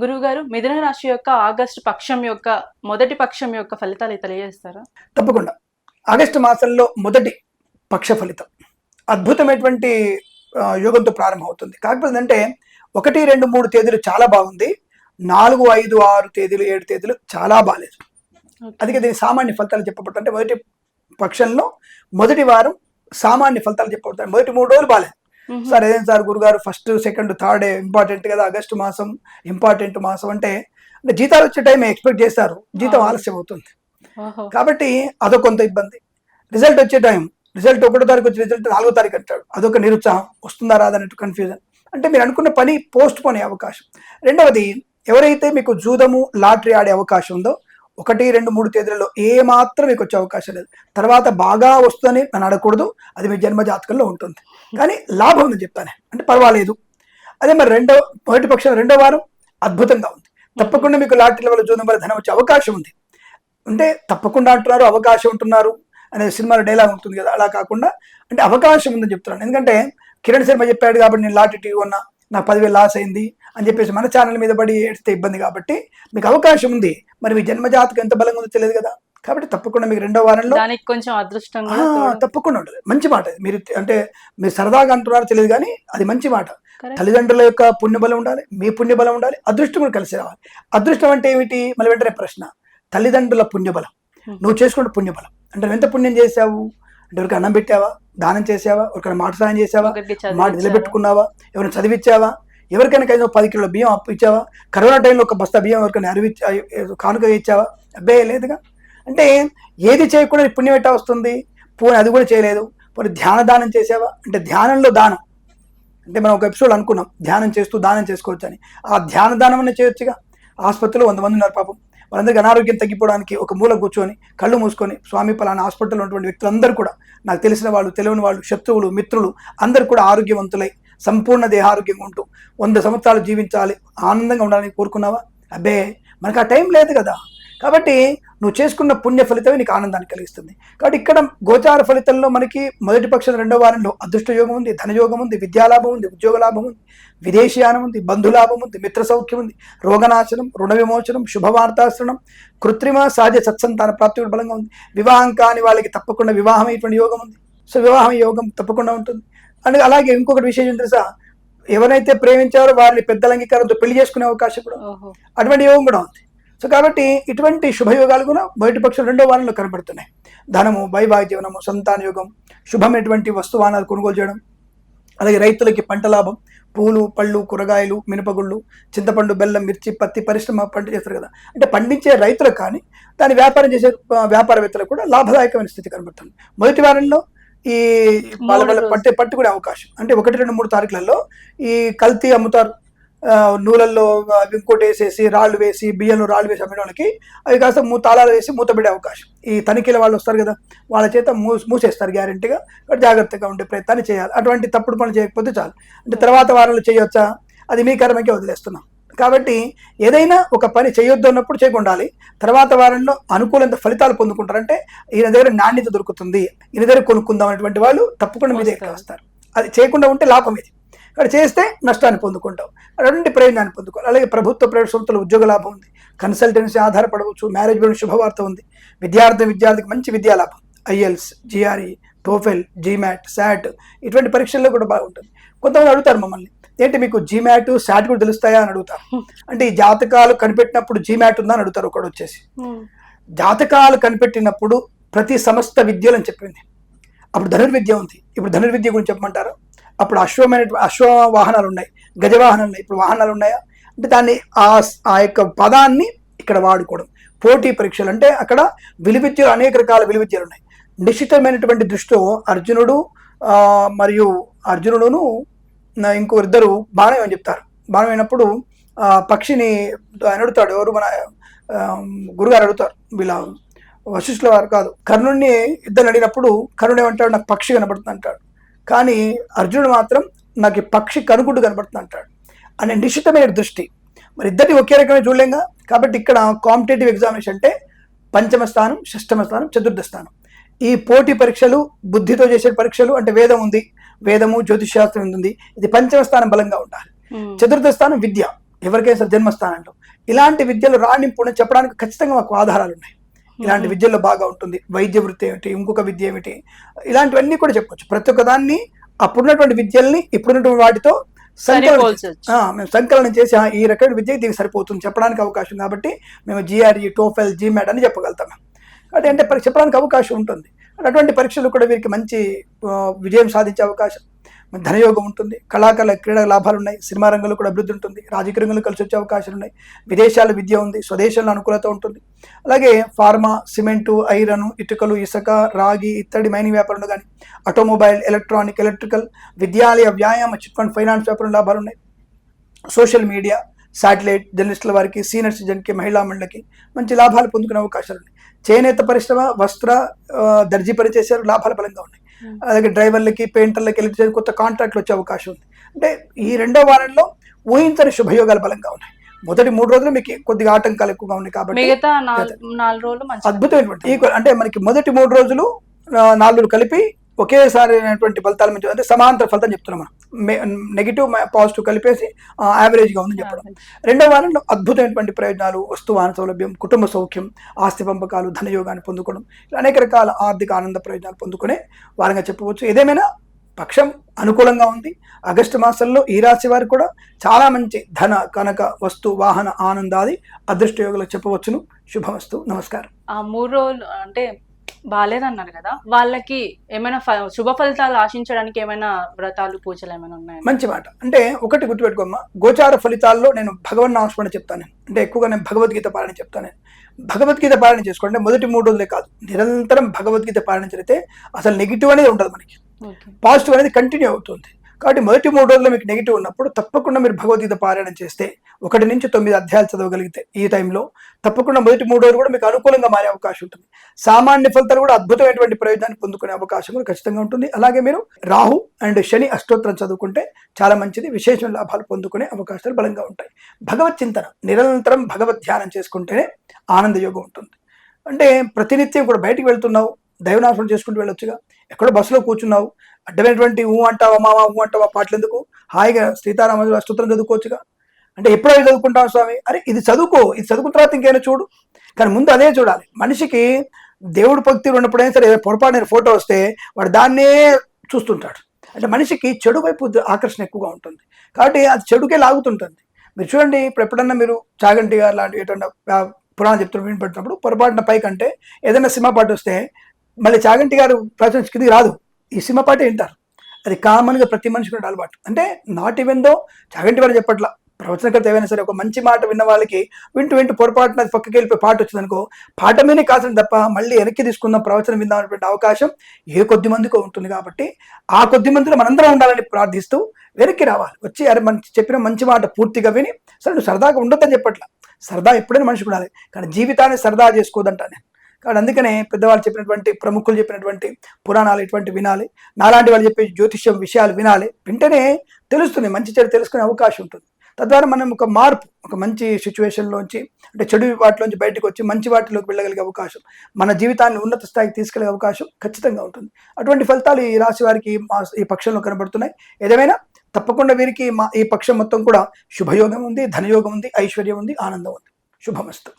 గురువు గారు మిథున రాశి యొక్క ఆగస్టు పక్షం యొక్క మొదటి పక్షం యొక్క ఫలితాలు తెలియజేస్తారా? తప్పకుండా. ఆగస్టు మాసంలో మొదటి పక్ష ఫలితం. అద్భుతమైనటువంటి యోగంతో ప్రారంభమవుతుంది. కాకపోతే అంటే ఒకటి రెండు మూడు తేదీలు చాలా బాగుంది. నాలుగు ఐదు ఆరు తేదీలు ఏడు తేదీలు చాలా బాగాలేదు అందుకే దీని సామాన్య ఫలితాలు చెప్పబడతాయి అంటే మొదటి పక్షంలో మొదటి వారం సామాన్య ఫలితాలు చెప్పబడతాయి మొదటి మూడు రోజులు బాగాలేదు. సార్ ఏదైనా సార్ గురుగారు? ఫస్ట్ సెకండ్ థర్డ్ ఇంపార్టెంట్ కదా ఆగస్టు మాసం ఇంపార్టెంట్ మాసం అంటే అంటే జీతాలు వచ్చే టైం ఎక్స్పెక్ట్ చేస్తారు. జీతం. ఆలస్యం అవుతుంది. కాబట్టి అదొక కొంత ఇబ్బంది. రిజల్ట్ వచ్చే టైం రిజల్ట్ ఒకటో తారీఖు వచ్చే రిజల్ట్ నాలుగో తారీఖు అంటాడు. అదొక నిరుత్సాహం. వస్తుందా రాదన్నట్టు కన్ఫ్యూజన్ అంటే మీరు అనుకున్న పని పోస్ట్ పోన్ అవకాశం. రెండవది ఎవరైతే మీకు జూదము లాటరీ ఆడే అవకాశం ఉందో ఒకటి రెండు మూడు తేదీలలో ఏ మాత్రం మీకు వచ్చే అవకాశం లేదు. తర్వాత బాగా వస్తుందని నన్ను అడగకూడదు. అది మీ జన్మ జాతకంలో ఉంటుంది. కానీ లాభం ఉంది చెప్తానే. అంటే పర్వాలేదు. అదే మరి రెండో మొదటి పక్షం రెండో వారం అద్భుతంగా ఉంది. తప్పకుండా మీకు లాటరీల వల్ల జూదం వల్ల ధనం వచ్చే అవకాశం ఉంది. అంటే తప్పకుండా అంటున్నారు అవకాశం ఉంటున్నారు అనే సినిమాలో డైలాగ్ ఉంటుంది కదా అలా కాకుండా అంటే అవకాశం ఉందని చెప్తున్నాను. ఎందుకంటే కిరణ్ శర్మ చెప్పాడు కాబట్టి నేను లాటరీ టీవీ ఉన్నా నాకు పదివేలు లాస్ అయింది. అని చెప్పేసి మన ఛానల్ మీద పడి ఏడిస్తే ఇబ్బంది కాబట్టి మీకు అవకాశం ఉంది. మరి మీ జన్మజాతకం ఎంత బలంగా ఉందో తెలియదు కదా. కాబట్టి తప్పకుండా మీకు రెండో వారంలో దానికి కొంచెం అదృష్టం. తప్పకుండా ఉంటుంది మంచి మాట. మీరు అంటే మీరు సరదాగా అంటున్నారో తెలియదు కానీ అది మంచి మాట. తల్లిదండ్రుల యొక్క పుణ్యబలం ఉండాలి. మీ పుణ్యబలం ఉండాలి. అదృష్టం కూడా కలిసి రావాలి. అదృష్టం అంటే ఏమిటి? మళ్ళీ వెంటనే ప్రశ్న. తల్లిదండ్రుల పుణ్యబలం. Hmm. నువ్వు చేసుకున్న పుణ్యబలం. అంటే నువ్వు ఎంత పుణ్యం చేసావు అంటే ఎవరికి అన్నం పెట్టావా? దానం చేసావా ఎవరికైనా మాట సాయం చేసావా ఒకరికి మాట? నిలబెట్టుకున్నావా? ఎవరైనా చదివించావా? ఎవరికైనా కనీసం పది కిలోల బియ్యం అప్పు ఇచ్చావా? కరోనా టైంలో ఒక బస్తా బియ్యం ఎవరికైనా అరివి కానుక ఇచ్చావా? అబ్బే లేదుగా. అంటే ఏది చేయకుండా పుణ్యం ఎట్టా వస్తుంది? పోనీ అది కూడా చేయలేదు. పోనీ ధ్యాన దానం చేసావా? అంటే ధ్యానంలో దానం. అంటే మనం ఒక ఎపిసోడ్ అనుకున్నాం. ధ్యానం చేస్తూ దానం చేసుకోవచ్చు అని. ఆ ధ్యాన దానం అనే చేయొచ్చుగా. ఆసుపత్రిలో వంద మంది ఉన్నారు పాపం. వాళ్ళందరికీ అనారోగ్యం తగ్గిపోవడానికి ఒక మూల కూర్చొని కళ్ళు మూసుకొని స్వామి పలానా హాస్పిటల్లో ఉన్నటువంటి వ్యక్తులందరూ కూడా నాకు తెలిసిన వాళ్ళు తెలియని వాళ్ళు శత్రువులు మిత్రులు అందరూ కూడా ఆరోగ్యవంతులై సంపూర్ణ దేహారోగ్యంగా ఉంటూ వంద సంవత్సరాలు జీవించాలి ఆనందంగా ఉండాలని కోరుకున్నావా? అబ్బే మనకు ఆ టైం లేదు కదా. కాబట్టి నువ్వు చేసుకున్న పుణ్య ఫలితమే నీకు ఆనందాన్ని కలిగిస్తుంది. కాబట్టి ఇక్కడ గోచార ఫలితంలో మనకి మొదటి పక్షం రెండో వారంలో అదృష్ట యోగం ఉంది ధనయోగం ఉంది విద్యాలాభం ఉంది ఉద్యోగ లాభం ఉంది విదేశీయానం ఉంది బంధులాభం ఉంది మిత్ర సౌఖ్యం ఉంది రోగనాశనం రుణ విమోచనం శుభవార్తాశ్రణం కృత్రిమ సహజ సత్సంతాన ప్రాప్తి బలంగా ఉంది. వివాహం కాని వాళ్ళకి తప్పకుండా వివాహం యోగం ఉంది. సో వివాహం యోగం తప్పకుండా ఉంటుంది. అండ్ అలాగే ఇంకొకటి విషయం ఏం తెలుసా? ఎవరైతే ప్రేమించారో వారిని పెద్దల అంగీకారంతో పెళ్ళి చేసుకునే అవకాశం కూడా అటువంటి యోగం కూడా ఉంది. సో కాబట్టి ఇటువంటి శుభయోగాలు కూడా బయట పక్షం రెండో వారంలో కనబడుతున్నాయి. ధనము వైవాహిక జీవనము సంతాన యోగం శుభమైనటువంటి వస్తువానాలు కొనుగోలు చేయడం అలాగే రైతులకి పంట లాభం పూలు పళ్ళు కూరగాయలు మినపగుళ్ళు చింతపండు బెల్లం మిర్చి పత్తి పరిశ్రమ పంట చేస్తారు కదా. అంటే పండించే రైతులకు కానీ దాన్ని వ్యాపారం చేసే వ్యాపారవేత్తలకు కూడా లాభదాయకమైన స్థితి కనబడుతుంది. మొదటి వారంలో ఈ. పట్టే పట్టుకునే అవకాశం. అంటే ఒకటి రెండు మూడు తారీఖులలో ఈ కల్తీ అమ్ముతారు. నూలల్లో ఇంకోటి వేసేసి రాళ్ళు వేసి బియ్యంలో రాళ్ళు వేసి అమ్మిన వాళ్ళకి అవి కాస్త మూ తాళాలు వేసి మూతపెట్టే అవకాశం. ఈ తనిఖీల వాళ్ళు వస్తారు కదా వాళ్ళ చేత మూ మూసేస్తారు గ్యారంటీగా. జాగ్రత్తగా ఉండే ప్రయత్నాన్ని చేయాలి. అటువంటి తప్పుడు పనులు చేయకపోతే చాలు. అంటే తర్వాత వారంలో చేయొచ్చా? అది మీ కర్మకే వదిలేస్తున్నాం. కాబట్టి ఏదైనా ఒక పని చేయొద్దు అన్నప్పుడు చేయకుండాలి తర్వాత వారంలో అనుకూలంత ఫలితాలు పొందుకుంటారంటే ఈయన దగ్గర నాణ్యత దొరుకుతుంది. ఈయన దగ్గర కొనుక్కుందాం అనేటువంటి వాళ్ళు తప్పకుండా మీ దగ్గర వస్తారు. అది చేయకుండా ఉంటే లాభం ఇది. ఇక్కడ చేస్తే నష్టాన్ని పొందుకుంటాం. రెండు ప్రయోజనాన్ని పొందుకోవాలి. అలాగే ప్రభుత్వ ప్రైవేట్ సంస్థల ఉద్యోగ లాభం ఉంది. కన్సల్టెన్సీ ఆధారపడవచ్చు. మేనేజ్మెంట్ శుభవార్త ఉంది. విద్యార్థి విద్యార్థికి మంచి విద్యా లాభం. IELTS GRE TOEFL GMAT SAT ఇటువంటి పరీక్షల్లో కూడా బాగుంటుంది. కొంతమంది అడుగుతారు మమ్మల్ని ఏంటి మీకు జీమాట్ శాట్ కూడా తెలుస్తాయా అని అడుగుతారు అంటే ఈ జాతకాలు కనిపెట్టినప్పుడు జీమాట్ ఉందా అని అడుగుతారు ఒకడు వచ్చేసి. జాతకాలు కనిపెట్టినప్పుడు ప్రతి సమస్త విద్యలు అని చెప్పింది. అప్పుడు ధనుర్విద్య ఉంది. ఇప్పుడు ధనుర్విద్య గురించి చెప్పమంటారు? అప్పుడు అశ్వమైన అశ్వ వాహనాలు ఉన్నాయి. గజ వాహనాలు ఉన్నాయి. ఇప్పుడు వాహనాలు ఉన్నాయా? అంటే దాన్ని ఆ ఆ యొక్క పదాన్ని ఇక్కడ వాడుకోవడం. పోటీ పరీక్షలు అంటే అక్కడ విలువిద్యలు అనేక రకాల విలువిద్యలు ఉన్నాయి. నిశ్చితమైనటువంటి దృష్టితో అర్జునుడు మరియు అర్జునుడును నా ఇంకో ఇద్దరు బాణం అని చెప్తారు. బాణం అయినప్పుడు ఆ పక్షిని ఆయన అడుగుతాడు. ఎవరు మన గురుగారు అడుగుతారు. వీళ్ళ వశిష్ఠుల వారు కాదు. కర్ణుడిని ఇద్దరు అడిగినప్పుడు కర్ణుడు ఏమంటాడు? నాకు పక్షి కనబడుతుంది అంటాడు. కానీ అర్జునుడు మాత్రం నాకు ఈ పక్షి కనుగుడ్డు కనబడుతుంది అంటాడు. అనే నిశ్చితమైన దృష్టి. మరి ఇద్దరిని ఒకే రకమైన చూడలేంగా? కాబట్టి ఇక్కడ కాంపిటేటివ్ ఎగ్జామినేషన్ అంటే పంచమ స్థానం షష్టమ స్థానం చతుర్థ స్థానం. ఈ పోటీ పరీక్షలు బుద్ధితో చేసే పరీక్షలు అంటే వేదం ఉంది. వేదము జ్యోతిష్ శాస్త్రం ఉంది ఇది పంచమ స్థానం బలంగా ఉండాలి. చతుర్థ స్థానం విద్య. ఎవరికైనా సరే జన్మస్థానంలో ఇలాంటి విద్యలు రాణింపు అని చెప్పడానికి ఖచ్చితంగా మాకు ఆధారాలు ఉన్నాయి. ఇలాంటి విద్యల్లో బాగా ఉంటుంది. వైద్య వృత్తి ఏమిటి? ఇంకొక విద్య ఏమిటి? ఇలాంటివన్నీ కూడా చెప్పొచ్చు. ప్రతి ఒక్క దాన్ని అప్పుడున్నటువంటి విద్యల్ని ఇప్పుడున్నటువంటి వాటితో సంకలనం మేము సంకలనం చేసి ఈ రకమైన విద్యకి దీనికి సరిపోతుంది చెప్పడానికి అవకాశం కాబట్టి మేము జిఆర్ఈ టోఫెల్ జీమాట్ అని చెప్పగలుగుతాం. కాబట్టి అంటే పరీక్ష చెప్పడానికి అవకాశం ఉంటుంది. అటువంటి పరీక్షలు కూడా వీరికి మంచి విజయం సాధించే అవకాశం. ధనయోగం ఉంటుంది కళాకారుల క్రీడా లాభాలు ఉన్నాయి సినిమా రంగంలో కూడా అభివృద్ధి ఉంటుంది రాజకీయ రంగంలో కలిసి వచ్చే అవకాశాలు ఉన్నాయి విదేశాల విద్య ఉంది స్వదేశంలో అనుకూలత ఉంటుంది. అలాగే ఫార్మా సిమెంటు ఐరన్ ఇటుకలు ఇసుక రాగి ఇత్తడి మైనింగ్ వ్యాపారంలో కానీ ఆటోమొబైల్ ఎలక్ట్రానిక్ ఎలక్ట్రికల్ విద్యాలయ వ్యాయామ చిట్ ఫండ్ ఫైనాన్స్ వ్యాపారం లాభాలు ఉన్నాయి. సోషల్ మీడియా శాటిలైట్ జర్నలిస్టుల వారికి సీనియర్ సిటిజన్కి మహిళా మండలికి మంచి లాభాలు పొందుకునే అవకాశాలు ఉన్నాయి. చేనేత పరిశ్రమ వస్త్ర దర్జీ పనిచేసారు లాభాలు బలంగా ఉన్నాయి. అలాగే డ్రైవర్లకి పెయింటర్లకి ఎలక్ట్రిసిటీ కొత్త కాంట్రాక్ట్లు వచ్చే అవకాశం ఉంది. అంటే ఈ రెండో వారంలో ఊహించని శుభయోగాలు బలంగా ఉన్నాయి. మొదటి మూడు రోజులు మీకు కొద్దిగా ఆటంకాలు ఎక్కువగా ఉన్నాయి కాబట్టి అద్భుతమైనటువంటి అంటే మనకి మొదటి మూడు రోజులు నాలుగు కలిపి ఒకేసారి అయినటువంటి ఫలితాలు మంచి అంటే సమాంతర ఫలితం చెప్తున్నాం మనం. నెగిటివ్ పాజిటివ్ కలిపేసి యావరేజ్గా ఉందని చెప్పడం. రెండో వారంలో అద్భుతమైనటువంటి ప్రయోజనాలు వస్తు వాహన సౌలభ్యం కుటుంబ సౌఖ్యం ఆస్తి పంపకాలు ధనయోగాన్ని పొందుకోవడం ఇలా అనేక రకాల ఆర్థిక ఆనంద ప్రయోజనాలు పొందుకునే వారంగా చెప్పవచ్చు. ఏదేమైనా పక్షం అనుకూలంగా ఉంది. ఆగస్టు మాసంలో ఈ రాశి వారికి కూడా చాలా మంచి ధన కనక వస్తు వాహన ఆనందాది అదృష్ట యోగులు చెప్పవచ్చును. శుభమస్తు. నమస్కారం. ఆ మూడు రోజులు అంటే బాగాలేదన్నారు కదా వాళ్ళకి ఏమైనా శుభ ఫలితాలు ఆశించడానికి ఏమైనా వ్రతాలు పూజలు ఏమైనా ఉన్నాయా? మంచి మాట. అంటే ఒకటి గుర్తుపెట్టుకోమ్మా. గోచార ఫలితాల్లో నేను భగవన్ నామస్మరణ చెప్తాను. అంటే ఎక్కువగా నేను భగవద్గీత పాలన చెప్తాను నేను. భగవద్గీత పాలన చేసుకోండి. మొదటి మూడు రోజులే కాదు. నిరంతరం భగవద్గీత పాలన జరిగితే అసలు నెగిటివ్ అనేది ఉండదు మనకి. పాజిటివ్ అనేది కంటిన్యూ అవుతుంది. కాబట్టి మొదటి మూడు రోజుల్లో మీకు నెగిటివ్ ఉన్నప్పుడు తప్పకుండా మీరు భగవద్గీత పారాయణం చేస్తే ఒకటి నుంచి తొమ్మిది అధ్యాయాలు చదవగలిగితే ఈ టైంలో తప్పకుండా మొదటి మూడు రోజులు కూడా మీకు అనుకూలంగా మారే అవకాశం ఉంటుంది. సామాన్య ఫలితాలు కూడా అద్భుతమైనటువంటి ప్రయోజనాన్ని పొందుకునే అవకాశం కూడా ఖచ్చితంగా ఉంటుంది. అలాగే మీరు రాహు అండ్ శని అష్టోత్తరం చదువుకుంటే చాలా మంచిది. విశేషమైన లాభాలు పొందుకునే అవకాశాలు బలంగా ఉంటాయి. భగవత్ చింతన నిరంతరం భగవద్ ధ్యానం చేసుకుంటేనే ఆనంద యోగం ఉంటుంది. అంటే ప్రతినిత్యం కూడా బయటికి వెళ్తున్నావు దైవనాశనం చేసుకుంటూ వెళ్ళొచ్చుగా. ఎక్కడో బస్సులో కూర్చున్నావు. అడ్డమైనటువంటి ఊ అంటావా మావా ఊ అంటావా పాటలు ఎందుకు హాయిగా సీతారామ అష్టోత్తరం చదువుకోవచ్చుగా? అంటే ఎప్పుడో చదువుకుంటావు స్వామి? అరే ఇది చదువుకో ఇది చదువుకున్న తర్వాత ఇంకైనా చూడు. కానీ ముందు అదే చూడాలి. మనిషికి దేవుడు భక్తి ఉన్నప్పుడైనా సరే పొరపాటు ఫోటో వస్తే వాడు దాన్నే చూస్తుంటాడు. అంటే మనిషికి చెడు వైపు ఆకర్షణ ఎక్కువగా ఉంటుంది. కాబట్టి అది చెడుకే లాగుతుంటుంది. మీరు చూడండి ఇప్పుడు ఎప్పుడన్నా మీరు చాగంటి గారు లాంటి ఎటువంటి పురాణం చెప్తున్న పొరపాటున పైకంటే ఏదైనా సినిమా పాట వస్తే మళ్ళీ చాగంటి గారు ప్రశ్న కిందికి రాదు. ఈ సినిమా పాటే వింటారు. అది కామన్గా ప్రతి మనిషికి ఉండే అలవాటు. అంటే నాట్ ఈవెన్ దో చాగంటి వారు చెప్పట్ల ప్రవచనకర్త ఏమైనా సరే ఒక మంచి మాట విన్న వాళ్ళకి వింటూ వింటూ పొరపాటున అది పక్కకి వెళ్ళిపోయి పాట వచ్చిందనుకో పాట మీదనే కాసిన తప్ప మళ్ళీ వెనక్కి తీసుకుందాం ప్రవచనం విందాం అనేటువంటి అవకాశం ఏ కొద్ది మందికో ఉంటుంది కాబట్టి ఆ కొద్ది మందిలో మనందరం ఉండాలని ప్రార్థిస్తూ వెనక్కి రావాలి. వచ్చి అరే మంచి చెప్పిన మంచి మాట పూర్తిగా విని సరే నువ్వు సరదాగా ఉండొద్దని చెప్పట్ల. సరదా ఎప్పుడైనా మనిషికి ఉండాలి. కానీ జీవితాన్ని సరదా చేసుకోదంటా నేను కాబట్టి అందుకనే పెద్దవాళ్ళు చెప్పినటువంటి ప్రముఖులు చెప్పినటువంటి పురాణాలు ఇటువంటి వినాలి. నాలాంటి వాళ్ళు చెప్పే జ్యోతిష్యం విషయాలు వినాలి. వింటేనే తెలుస్తుంది మంచి చెడు తెలుసుకునే అవకాశం ఉంటుంది. తద్వారా మనం ఒక మార్పు ఒక మంచి సిచ్యువేషన్లోంచి అంటే చెడు వాటిలోంచి బయటకు వచ్చి మంచి వాటిలోకి వెళ్ళగలిగే అవకాశం మన జీవితాన్ని ఉన్నత స్థాయికి తీసుకెళ్ళే అవకాశం ఖచ్చితంగా ఉంటుంది. అటువంటి ఫలితాలు ఈ రాశి వారికి మా- ఈ పక్షంలో కనబడుతున్నాయి. ఏదేమైనా తప్పకుండా వీరికి మా ఈ పక్షం మొత్తం కూడా శుభయోగం ఉంది ధనయోగం ఉంది ఐశ్వర్యం ఉంది ఆనందం ఉంది. శుభమస్తు.